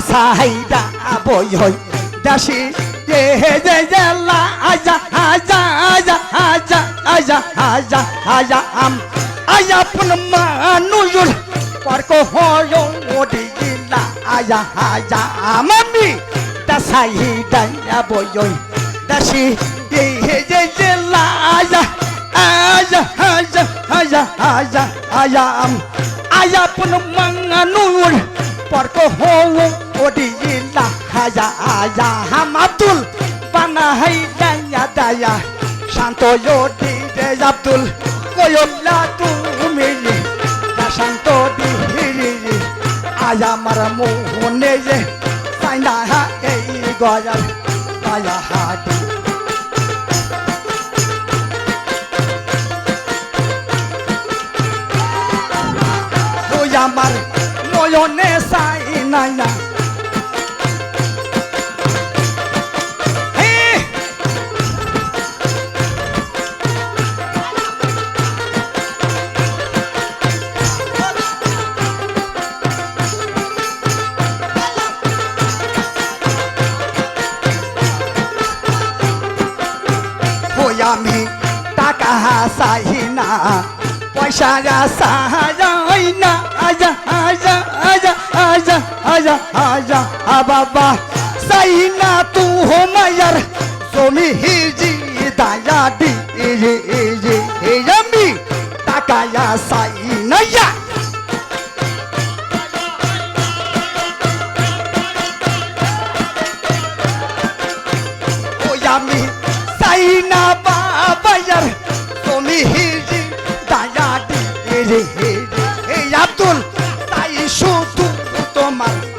কাসাইডা বই হই দাসি রে হে যে লা আজা আজা আজা আজা আজা আজা আজা আম আজা পুন মানুষুল পার্ক হয় ওডিলা আজা আজা আমি দাসাইডা বই হই দাসি রে হে যে যে লা আজা আজা আজা আজা আজা আজা আম আজা পুন মানুষ হাজা আজা হাম আব্দুল বানা হাই দায়া শান্ত যোদি রে আব্দুল কয়লা তুমি শান্ত দিহিরি আজ আমার মোহনে যে সাইনা হা এই গয়াল আয়া হাটি আমার নয়নে সাইনা Hey! চাই না পয়সা চাই না আজা আজা আজা আজা আজা আজা, আ বাবা। চাই না তু হো মায়ার জমি হিজি, দায়া দি রে রে হে আমি। টাকা চাই তোমার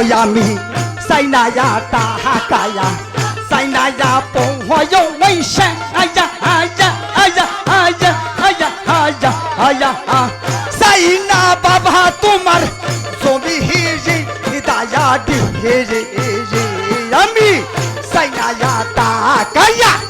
hoi ami ya ta ha ka ya sai na ya pong ho yo wei shen aya aya aya aya aya aya aya ah sai baba তোমার জমি হিজি দায়া দি হে রে রে আমি sai ya ta ka ya কি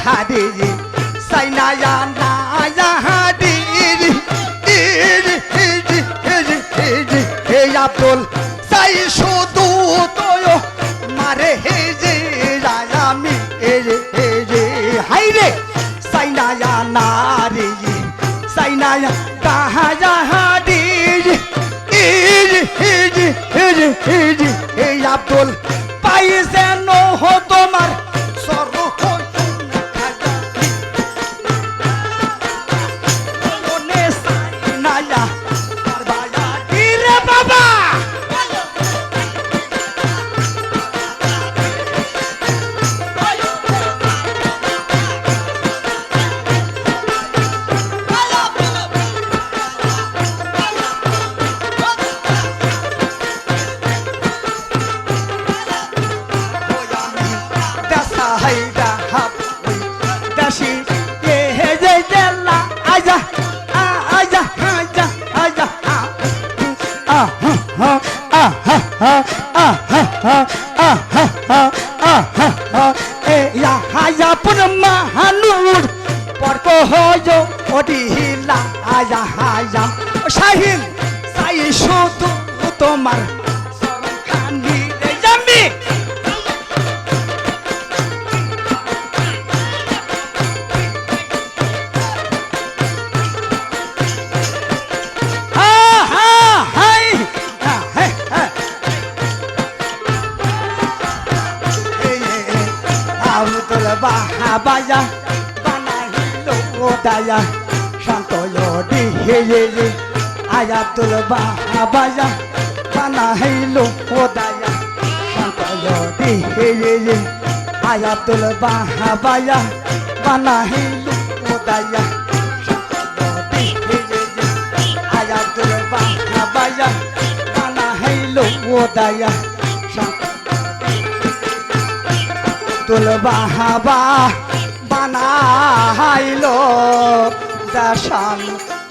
গাহারি সাইনায়া নায়া হারি ইরি ইরি ইরি ইরি ইরি হে আব্দুল, সাই শুধু তোয়, মারে হে যে রায়ামি এরে এরে হাইরে সাইনায়া নারি সাইনা ya da ya ha di easy easy easy easy এই আব্দুল, পাইছে নহ তোমার jella aja aja aja aja ah ah ah ah ah ah e ya haya purma hanur porko hoyo odihila aya haya Shahin সাই শুধু তোমার শান্ত দি হে রে আয়াতুল বাহাবায়া বানাইলো দায়া শান্ত দি হে রে আয়াতুল বাহাবায়া বানাইলো দায়া আয়াতুল বাহাবায়া বানাইলো দায়া তুল বাহাবা বানাইলো দাশান্ত